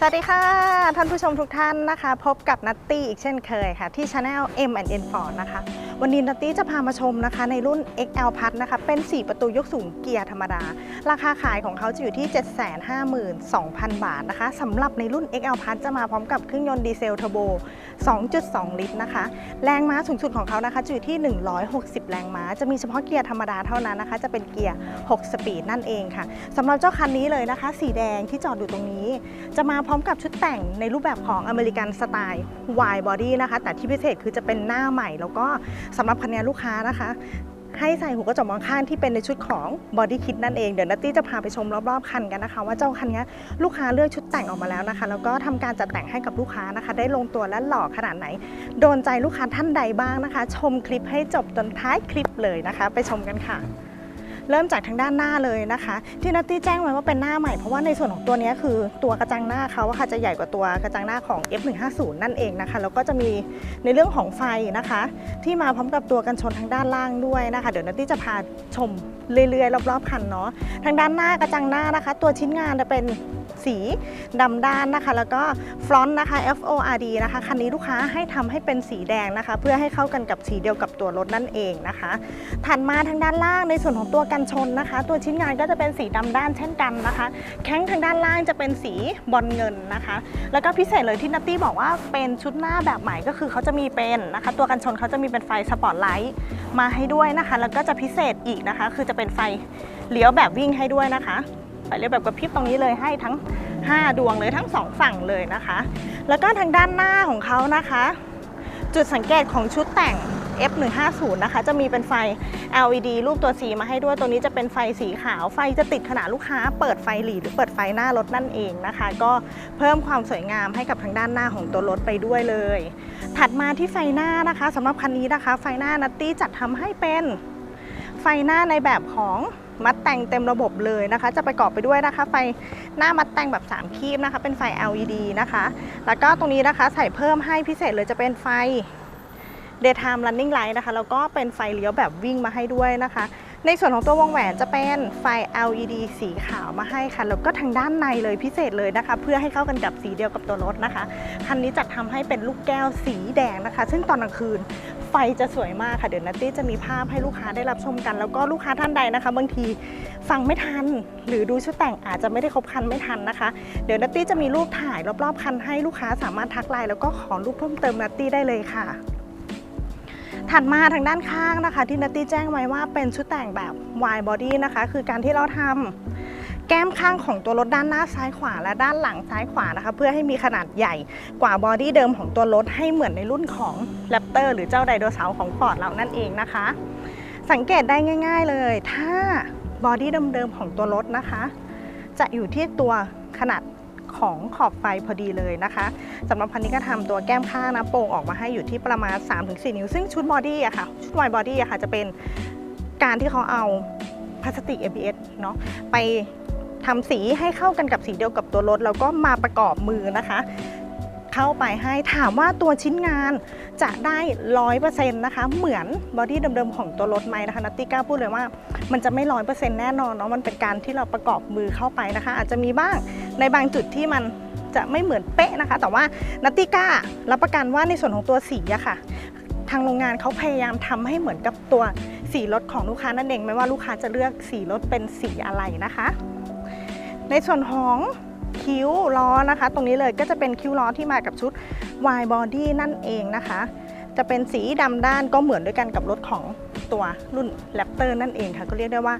สวัสดีค่ะ ท่านผู้ชมทุกท่านนะคะ พบกับนัตตี้อีกเช่นเคยค่ะ ที่ Channel M&N Ford นะคะ วันนี้นัตตี้จะพามาชมนะคะ ในรุ่น XL Plus นะคะ เป็น 4 ประตูยกสูงเกียร์ธรรมดา ราคาขายของเขาจะอยู่ที่ 752,000 บาทนะคะสำหรับในรุ่น XL Plus จะมาพร้อมกับเครื่องยนต์ดีเซลเทอร์โบ 2.2 ลิตรนะคะ แรงม้าสูงสุดของเขานะคะจะอยู่ที่ 160 แรงม้า จะมีเฉพาะเกียร์ธรรมดาเท่านั้นนะคะ จะเป็นเกียร์ 6 สปีดนั่นเองค่ะสำหรับเจ้าคันนี้เลยนะคะ สีแดงที่จอดอยู่ตรงนี้ จะมาพร้อมกับชุดแต่งในรูปแบบของอเมริกันสไตล์ wide body นะคะ แต่ที่พิเศษคือจะเป็นหน้าใหม่แล้วก็สำหรับคันนี้ลูกค้านะคะ ให้ใส่หูกระจกมองข้างที่เป็นในชุดของบอดี้คิดนั่นเองเดี๋ยวนัตตี้จะพาไปชมรอบๆคันกันนะคะ ว่าเจ้าคันนี้ลูกค้าเลือกชุดแต่งออกมาแล้วนะคะ แล้วก็ทำการจัดแต่งให้กับลูกค้านะคะ ได้ลงตัวและหล่อขนาดไหน โดนใจลูกค้าท่านใดบ้างนะคะ ชมคลิปให้จบจนท้ายคลิปเลยนะคะ ไปชมกันค่ะ เริ่มจากทางด้านหน้าเลยนะคะ ที่นัตตี้แจ้งไว้ว่าเป็นหน้าใหม่เพราะว่าในส่วนของตัวนี้คือตัวกระจังหน้าเขาค่ะจะใหญ่กว่าตัวกระจังหน้าของ F150 นั่นเองนะคะแล้วก็จะมีในเรื่องของไฟนะคะ ที่มาพร้อมกับตัวกันชนทางด้านล่างด้วยนะคะ เดี๋ยวนัตตี้จะพาชมเรื่อยๆรอบๆคันเนาะทางด้านหน้ากระจังหน้านะคะ ตัวชิ้นงานจะเป็น สีดำด้านนะคะ แล้วก็ฟรอนต์นะคะ F O R D นะคะคันนี้ลูกค้าให้ทำให้เป็นสีแดงนะคะ เพื่อให้เข้ากันกับสีเดียวกับตัวรถนั่นเองนะคะ ถัดมาทางด้านล่างในส่วนของตัวกันชนนะคะ ตัวชิ้นงานก็จะเป็นสีดำด้านเช่นกันนะคะ แข้งทางด้านล่างจะเป็นสีบอลเงินนะคะ แล้วก็พิเศษเลยที่นัตตี้บอกว่าเป็นชุดหน้าแบบใหม่ก็คือเขาจะมีเป็นนะคะ ตัวกันชนเขาจะมีเป็นไฟสปอตไลท์มาให้ด้วยนะคะ แล้วก็จะพิเศษอีกนะคะ คือจะเป็นไฟเลี้ยวแบบวิ่งให้ด้วยนะคะ ไฟเลี้ยวแบบกระพริบตรงนี้เลยให้ทั้ง 5 ดวงเลยทั้งสองฝั่งเลยนะคะ แล้วก็ทางด้านหน้าของเขานะคะ จุดสังเกตของชุดแต่ง F150 นะคะ จะมีเป็นไฟ LED รูปตัว C มาให้ด้วย ตัวนี้จะเป็นไฟสีขาว ไฟจะติดขณะลูกค้า เปิดไฟหลีหรือเปิดไฟหน้ารถนั่นเองนะคะ ก็เพิ่มความสวยงามให้กับทางด้านหน้าของตัวรถไปด้วยเลย ถัดมาที่ไฟหน้านะคะสำหรับคันนี้นะคะ ไฟหน้านัตตี้จัดทำให้เป็นไฟหน้าในแบบของ มัดแต่งเต็มระบบเลยนะคะ จะประกอบไปด้วยนะคะ ไฟหน้ามัดแต่งแบบ 3 คีบนะคะ เป็นไฟ LED นะคะ แล้วก็ตรงนี้นะคะใส่เพิ่มให้พิเศษเลยจะเป็นไฟ daytime running light นะคะ แล้วก็เป็นไฟเลี้ยวแบบวิ่งมาให้ด้วยนะคะ ในส่วนของตัววงแหวนจะเป็นไฟ LED สีขาวมาให้ค่ะ แล้วก็ทางด้านในเลยพิเศษเลยนะคะ เพื่อให้เข้ากันกับสีเดียวกับตัวรถนะคะ คันนี้จัดทำให้เป็นลูกแก้วสีแดงนะคะ ซึ่งตอนกลางคืน ไฟจะสวยมากค่ะเดี๋ยวนัตตี้จะมีภาพให้ลูกค้าได้รับชมกัน แล้วก็ลูกค้าท่านใดนะคะ บางทีฟังไม่ทัน หรือดูชุดแต่งอาจจะไม่ได้ครบคันไม่ทันนะคะ เดี๋ยวนัตตี้จะมีรูปถ่ายรอบๆคันให้ลูกค้าสามารถทักไลน์แล้วก็ขอรูปเพิ่มเติมนัตตี้ได้เลยค่ะถัดมาทางด้านข้างนะคะ ที่นัตตี้แจ้งไว้ว่าเป็นชุดแต่งแบบ wide body นะคะ คือการที่เราทำ แก้มข้างของตัวรถด้านหน้าซ้ายขวาและด้านหลังซ้ายขวานะคะ เพื่อให้มีขนาดใหญ่กว่าบอดี้เดิมของตัวรถให้เหมือนในรุ่นของ Raptor หรือเจ้าไดโนเสาร์ของ Ford เรานั่นเองนะคะ สังเกตได้ง่าย ๆเลย ถ้าบอดี้เดิมๆของตัวรถนะคะ จะอยู่ที่ตัวขนาดของขอบไฟพอดีเลยนะคะสำหรับคันนี้ก็ทำตัวแก้มข้างนะโป่งออกมาให้อยู่ที่ประมาณ 3-4 นิ้ว ซึ่งชุดบอดี้อะค่ะ ชุดวายบอดี้อะค่ะ จะเป็นการที่เขาเอาพลาสติก ABS เนาะไป ทำสีให้เข้ากันกับสีเดียวกับตัวรถ แล้วก็มาประกอบมือนะคะ เข้าไปให้ถามว่าตัวชิ้นงานจะได้ร้อยเปอร์เซ็นต์นะคะเหมือนบอดี้เดิมๆของตัวรถไหมนะคะนัตตี้กล้าพูดเลยว่ามันจะไม่ร้อยเปอร์เซ็นต์แน่นอนเนาะมันเป็นการที่เราประกอบมือเข้าไปนะคะ อาจจะมีบ้างในบางจุดที่มันจะไม่เหมือนเป๊ะนะคะ แต่ว่านัตตี้กล้ารับประกันว่าในส่วนของตัวสีอะค่ะ ทางโรงงานเขาพยายามทำให้เหมือนกับตัว สีรถของลูกค้านั่นเองไม่ว่าลูกค้าจะเลือกสีรถเป็นสีอะไรนะคะ ในส่วนของคิ้วล้อนะคะ ตรงนี้เลยก็จะเป็นคิ้วล้อที่มากับชุด wide body นั่นเองนะคะ จะเป็นสีดำด้านก็เหมือนด้วยกันกับรถของตัวรุ่น Raptor นั่นเองค่ะ ก็เรียกได้ว่า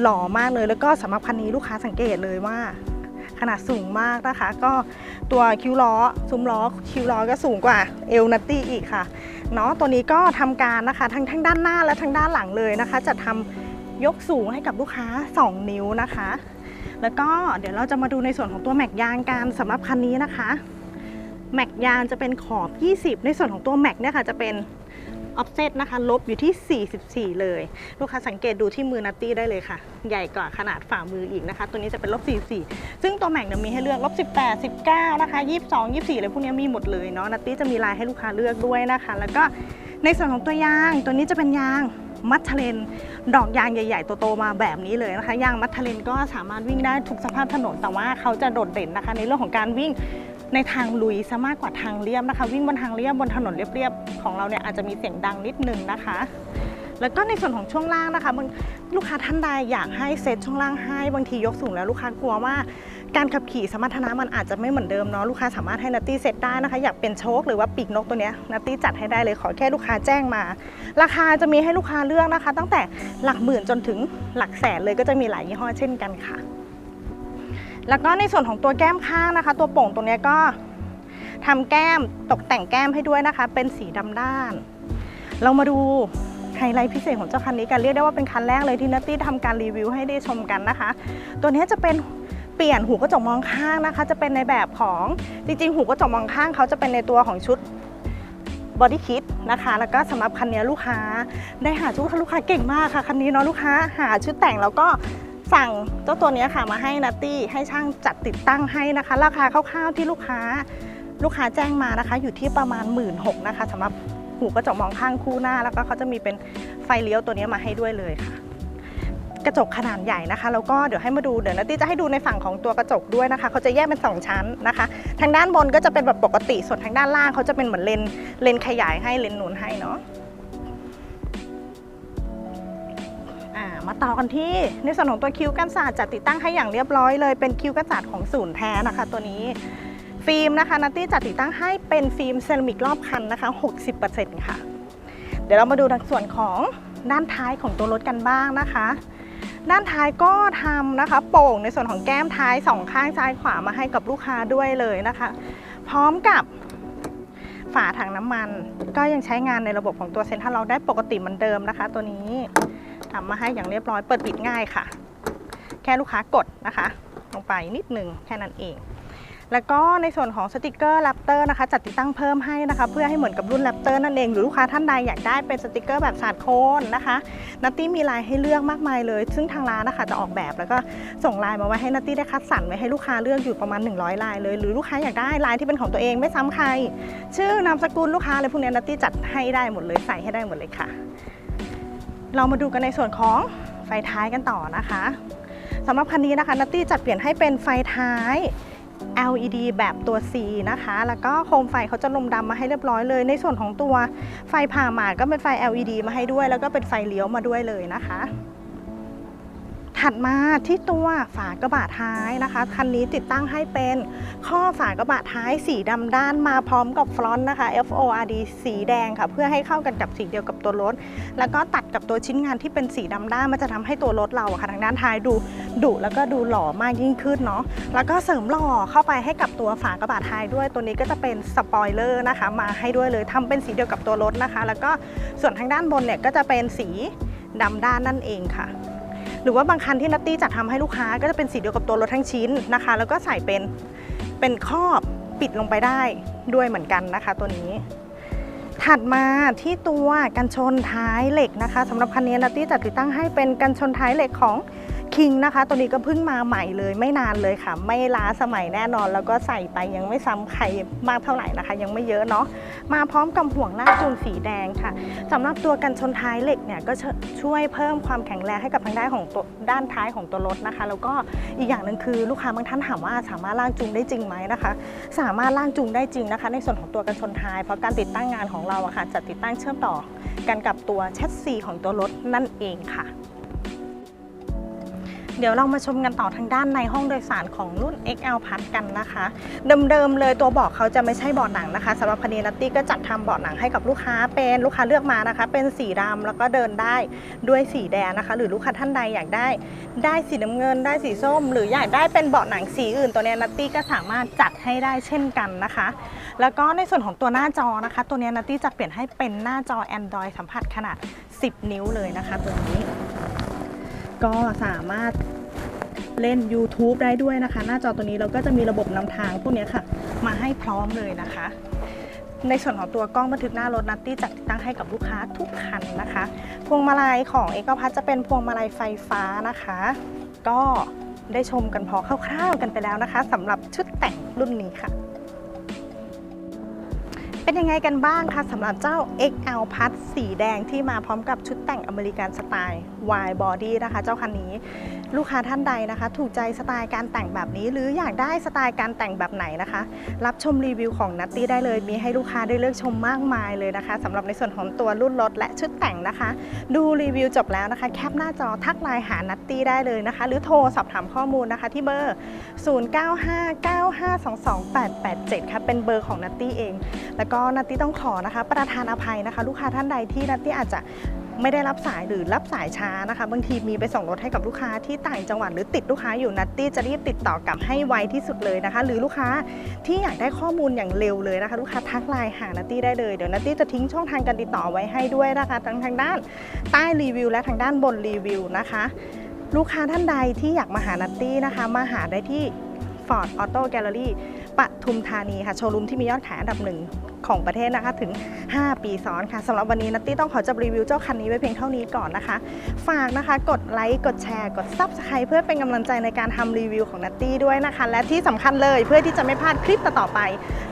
หล่อมากเลยแล้วก็สำหรับคันนี้ลูกค้าสังเกตเลยว่า นาดสูงมากนะคะ ก็ตัวคิ้วล้อซุ้มล้อคิ้วล้อก็สูงกว่าเอลนัตตี้อีกค่ะเนาะตัวนี้ก็ทำการนะคะทั้งทั้งด้านหน้าและทั้งด้านหลังเลยนะคะ จะทำยกสูงให้กับลูกค้า 2 นิ้วนะคะ แล้วก็เดี๋ยวเราจะมาดูในส่วนของตัวแม็กยางกันสำหรับคันนี้นะคะแม็กยางจะเป็นขอบ 20 ในส่วนของตัวแม็กเนี่ยค่ะจะเป็น ออฟเซตนะคะ ลบอยู่ที่ 44 เลย ลูกค้าสังเกตดูที่มือนัตตี้ได้เลยค่ะ ใหญ่กว่าขนาดฝ่ามืออีกนะคะ ตัวนี้จะเป็นลบ 44 ซึ่งตัวแม็กเนี่ยมีให้เลือกลบ 18 19 นะคะ 22 24อะไรพวกนี้มีหมดเลยเนาะนัตตี้จะมีลายให้ลูกค้าเลือกด้วยนะคะ แล้วก็ในส่วนของตัวยางตัวนี้จะเป็นยางมัทเทเลน ดอกยางใหญ่ๆโตๆมาแบบนี้เลยนะคะ ยางมัทเทเลนก็สามารถวิ่งได้ทุกสภาพถนนแต่ว่าเขาจะโดดเด่นนะคะ ในเรื่องของการวิ่ง ในทางลุยซะมากกว่าทางเรียบนะคะ วิ่งบนทางเรียบบนถนนเรียบๆของเราเนี่ยอาจจะมีเสียงดังนิดนึงนะคะ แล้วก็ในส่วนของช่วงล่างนะคะบางลูกค้าท่านใดอยากให้เซตช่วงล่างให้บางทียกสูงแล้วลูกค้ากลัวว่าการขับขี่สมรรถนะมันอาจจะไม่เหมือนเดิมเนาะลูกค้าสามารถให้นัตตี้เซตได้นะคะ อยากเป็นโชคหรือว่าปีกนกตัวเนี้ยนัตตี้จัดให้ได้เลยขอแค่ลูกค้าแจ้งมา ราคาจะมีให้ลูกค้าเลือกนะคะ ตั้งแต่หลักหมื่นจนถึงหลักแสนเลยก็จะมีหลายยี่ห้อเช่นกันค่ะ แล้วก็ในส่วนของตัวแก้มข้างนะคะ ตัวโป่งตัวนี้ก็ทำแก้มตกแต่งแก้มให้ด้วยนะคะ เป็นสีดำด้าน เรามาดูไฮไลท์พิเศษของเจ้าคันนี้กันเรียกได้ว่าเป็นคันแรกเลยที่นัตตี้ทำการรีวิวให้ได้ชมกันนะคะ ตัวนี้จะเป็นเปลี่ยนหูกระจกมองข้างนะคะ จะเป็นในแบบของจริงๆ หูกระจกมองข้างเขาจะเป็นในตัวของชุดบอดี้คิดนะคะ แล้วก็สำหรับคันนี้ลูกค้าได้หาชุดลูกค้าเก่งมากค่ะคันนี้เนาะลูกค้าหาชุดแต่งแล้วก็ สั่งเจ้าตัวนี้ค่ะมาให้นัตตี้ให้ช่างจัดติดตั้งให้นะคะ ราคาคร่าวๆที่ลูกค้าลูกค้าแจ้งมานะคะ อยู่ที่ประมาณ 1 6ื่นนะคะสำหรับหูกระจกมองข้างคู่หน้า แล้วก็เขาจะมีเป็นไฟเลี้ยวตัวนี้มาให้ด้วยเลยค่ะ กระจกขนาดใหญ่นะคะแล้วก็เดี๋ยวให้มาดูเดี๋ยวนัตตี้จะให้ดูในฝั่งของตัวกระจกด้วยนะคะเขาจะแยกเป็น 2 ชั้นนะคะ ทางด้านบนก็จะเป็นแบบปกติส่วนทางด้านล่างเขาจะเป็นเหมือนเลนเลนขยายให้เลนหนุนให้เนาะ มาต่อกันที่ในส่วนของตัวคิ้วกันศาสตร์จัดติดตั้งให้อย่างเรียบร้อยเลยเป็นคิ้วกันศาสตร์ของศูนย์แท้นะคะ ตัวนี้ฟิล์มนะคะนัตตี้จัดติดตั้งให้เป็นฟิล์มเซรามิกรอบคันนะคะ 60%ค่ะ เดี๋ยวเรามาดูทางส่วนของด้านท้ายของตัวรถกันบ้างนะคะ ด้านท้ายก็ทำนะคะ โป่งในส่วนของแก้มท้ายสองข้างซ้ายขวามาให้กับลูกค้าด้วยเลยนะคะ พร้อมกับฝาถังน้ำมัน ก็ยังใช้งานในระบบของตัวเซ็นทรัลเราได้ปกติเหมือนเดิมนะคะ ตัวนี้ ทำมาให้อย่างเรียบร้อยเปิดปิดง่ายค่ะ แค่ลูกค้ากดนะคะ ลงไปนิดหนึ่งแค่นั้นเอง แล้วก็ในส่วนของสติกเกอร์แรปเตอร์นะคะ จัดติดตั้งเพิ่มให้นะคะ เพื่อให้เหมือนกับรุ่นแรปเตอร์นั่นเอง หรือลูกค้าท่านใดอยากได้เป็นสติกเกอร์แบบสาดโคนนะคะนัตตี้มีลายให้เลือกมากมายเลย ซึ่งทางร้านนะคะจะออกแบบแล้วก็ส่งลายมาไว้ให้นัตตี้ได้คัดสรรไว้ให้ลูกค้าเลือกอยู่ประมาณ 100 ลายเลย หรือลูกค้าอยากได้ลายที่เป็นของตัวเองไม่ซ้ำใคร ชื่อนามสกุลลูกค้าอะไรพวกนี้นัตตี้จัดให้ได้หมดเลยใส่ให้ได้หมดเลยค่ะ เรามาดูกันในส่วนของไฟท้ายกันต่อนะคะสำหรับคันนี้นะคะนัตตี้จัดเปลี่ยนให้เป็นไฟท้าย LED แบบตัว C นะคะ แล้วก็โคมไฟเขาจะลมดำมาให้เรียบร้อยเลย ในส่วนของตัวไฟผ่าหมาดก็เป็นไฟ LED มาให้ด้วย แล้วก็เป็นไฟเลี้ยวมาด้วยเลยนะคะ ถัดมาที่ตัวฝากระบะท้ายนะคะ คันนี้ติดตั้งให้เป็นข้อฝากระบะท้ายสีดำด้านมาพร้อมกับฟรอนต์นะคะ FORD สีแดงค่ะ เพื่อให้เข้ากันกับสีเดียวกับตัวรถ แล้วก็ตัดกับตัวชิ้นงานที่เป็นสีดำด้านมันจะทำให้ตัวรถเราค่ะทางด้านท้ายดูดุแล้วก็ดูหล่อมากยิ่งขึ้นเนาะแล้วก็เสริมหล่อเข้าไปให้กับตัวฝากระบะท้ายด้วยตัวนี้ก็จะเป็นสปอยเลอร์นะคะ มาให้ด้วยเลยทำเป็นสีเดียวกับตัวรถนะคะ แล้วก็ส่วนทางด้านบนเนี่ยก็จะเป็นสีดำด้านนั่นเองค่ะ หรือว่าบางคันที่นัตตี้จะทำให้ลูกค้าก็จะเป็นสีเดียวกับตัวรถทั้งชิ้นนะคะ แล้วก็ใส่เป็นเป็นครอบปิดลงไปได้ด้วยเหมือนกันนะคะ ตัวนี้ ถัดมาที่ตัวกันชนท้ายเหล็กนะคะสำหรับคันนี้นัตตี้จัดติดตั้งให้เป็นกันชนท้ายเหล็กของ คิงนะคะ ตัวนี้ก็เพิ่งมาใหม่เลยไม่นานเลยค่ะ ไม่ล้าสมัยแน่นอน แล้วก็ใส่ไปยังไม่ซ้ำใครมากเท่าไหร่นะคะ ยังไม่เยอะเนาะมาพร้อมกับห่วงลาจูงสีแดงค่ะสำหรับตัวกันชนท้ายเหล็กเนี่ยก็ช่วยเพิ่มความแข็งแรงให้กับทางด้านของตัวด้านท้ายของตัวรถนะคะ แล้วก็อีกอย่างหนึ่งคือลูกค้าบางท่านถามว่าสามารถล่ากจูงได้จริงไหมนะคะ สามารถล่ากจูงได้จริงนะคะ ในส่วนของตัวกันชนท้าย เพราะการติดตั้งงานของเราอะค่ะจะติดตั้งเชื่อมต่อกันกับตัวแชสซีของตัวรถนั่นเองค่ะ เดี๋ยวเรามาชมกันต่อทางด้านในห้องโดยสารของรุ่น XL พัดกันนะคะ เดิมๆเลยตัวเบาะเขาจะไม่ใช่เบาะหนังนะคะสำหรับคันนี้นัตตี้ก็จัดทำเบาะหนังให้กับลูกค้าเป็นลูกค้าเลือกมานะคะ เป็นสีดำแล้วก็เดินได้ด้วยสีแดงนะคะ หรือลูกค้าท่านใดอยากได้ ได้สีน้ำเงิน ได้สีส้ม หรืออยากได้เป็นเบาะหนังสีอื่น ตัวเนี้ยนัตตี้ก็สามารถจัดให้ได้เช่นกันนะคะ แล้วก็ในส่วนของตัวหน้าจอนะคะ ตัวเนี้ยนัตตี้จะเปลี่ยนให้เป็นหน้าจอ Android สัมผัสขนาด 10 นิ้วเลยนะคะตัวนี้ ก็สามารถเล่น YouTube ได้ด้วยนะคะ หน้าจอตัวนี้เราก็จะมีระบบนำทางพวกนี้ค่ะ มาให้พร้อมเลยนะคะ ในส่วนของตัวกล้องบันทึกหน้ารถนัตตี้จัดติดตั้งให้กับลูกค้าทุกคันนะคะ พวงมาลัยของเอกพัทจะเป็นพวงมาลัยไฟฟ้านะคะ ก็ได้ชมกันพอคร่าวๆกันไปแล้วนะคะสำหรับชุดแต่งรุ่นนี้ค่ะ เป็นยังไงกันบ้างคะสำหรับเจ้า XL พัทสีแดงที่มาพร้อมกับชุดแต่งอเมริกันสไตล์ wide body นะคะ เจ้าคันนี้ ลูกค้าท่านใดนะคะ ถูกใจสไตล์การแต่งแบบนี้ หรืออยากได้สไตล์การแต่งแบบไหนนะคะ รับชมรีวิวของนัตตี้ได้เลย มีให้ลูกค้าได้เลือกชมมากมายเลยนะคะสำหรับในส่วนของตัวรุ่นรถและชุดแต่งนะคะ ดูรีวิวจบแล้วนะคะ แคปหน้าจอทักไลน์หานัตตี้ได้เลยนะคะ หรือโทรสอบถามข้อมูลนะคะ ที่เบอร์ 0959522887 ค่ะเป็นเบอร์ของนัตตี้เอง แล้วก็นัตตี้ต้องขอนะคะ ประธานอภัยนะคะ ลูกค้าท่านใดที่นัตตี้อาจจะ ไม่ได้รับสายหรือรับสายช้านะคะ บางทีมีไปส่งรถให้กับลูกค้าที่ต่างจังหวัดหรือติดลูกค้าอยู่นัตตี้จะรีบติดต่อกลับให้ไวที่สุดเลยนะคะ หรือลูกค้าที่อยากได้ข้อมูลอย่างเร็วเลยนะคะ ลูกค้าทักไลน์หานัตตี้ได้เลยเดี๋ยวนัตตี้จะทิ้งช่องทางการติดต่อไว้ให้ด้วยนะคะทั้งทางด้านใต้รีวิวและทางด้านบนรีวิวนะคะ ลูกค้าท่านใดที่อยากมาหานัตตี้นะคะ มาหาได้ที่ Ford Auto Gallery ปทุมธานีค่ะ โชว์รูมที่มียอดขายอันดับหนึ่ง ของประเทศนะคะถึง 5 ปีซ้อนค่ะสำหรับวันนี้นัตตี้ต้องขอจบรีวิวเจ้าคันนี้ไว้เพียงเท่านี้ก่อนนะคะ ฝากนะคะกดไลค์กดแชร์กด Subscribe เพื่อเป็นกำลังใจในการทำรีวิวของนัตตี้ด้วยนะคะ และที่สำคัญเลยเพื่อที่จะไม่พลาดคลิปต่อไป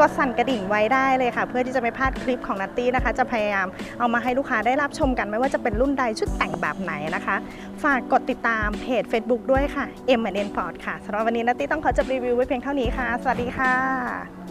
กดสั่นกระดิ่งไว้ได้เลยค่ะ เพื่อที่จะไม่พลาดคลิปของนัตตี้นะคะ จะพยายามเอามาให้ลูกค้าได้รับชมกันไม่ว่าจะเป็นรุ่นใดชุดแต่งแบบไหนนะคะ ฝากกดติดตามเพจ Facebook ด้วยค่ะ M N Ford ค่ะสำหรับวันนี้นัตตี้ต้องขอจบรีวิวไว้เพียงเท่านี้ค่ะ สวัสดีค่ะ